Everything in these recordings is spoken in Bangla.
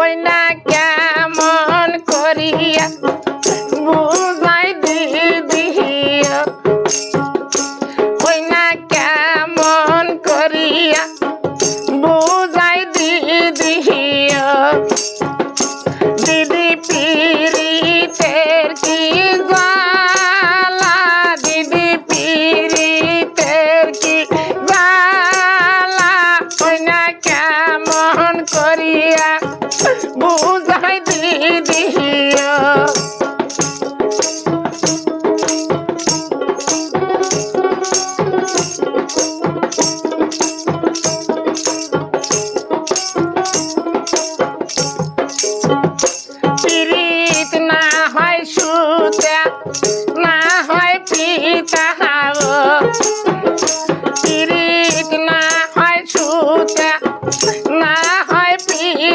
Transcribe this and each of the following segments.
ওই না কেমন করিয়া বুঝাই দিদি ওই না কেমন করিয়া বুঝাই দিদি দিদি পিরিতের কি করিয়া বুঝাই দিদি পিরিত না হয় সুতা না হয় পিতা পিরিত না হয় সুতা না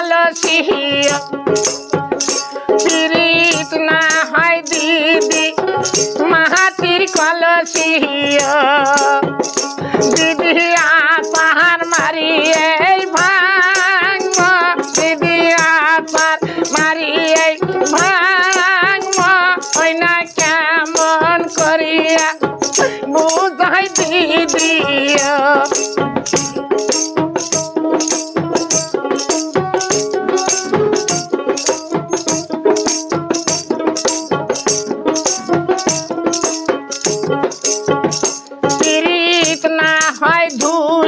কলসি পিরিত না হয় দিদি, মাহাতির কলসি দিদি আপার মারিয়ে ভাঙব, দিদি আপার মারিয়ে ভাঙব, ওই না কেমন করিয়া বুঝাই দিদি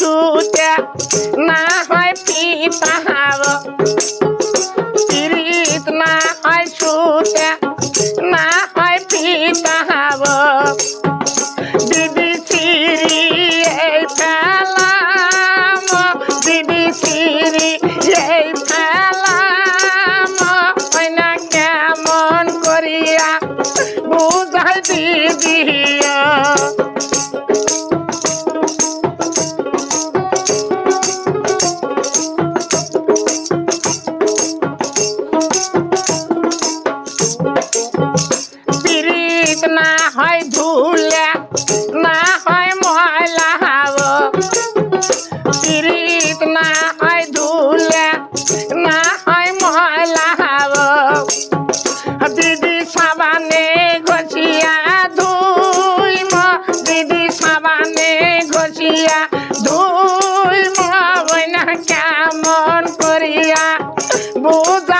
সুতে না হয় পিতা। হয় ধুলে না হয় ময়লা হাব। পিরিত না হয় ধুলে না হয় ময়লা হাব। দিদি সাবানে ঘষিয়া ধুই ম, দিদি সাবানে ঘষিয়া ধুই ম ওই না কেমন করিয়া বুঝা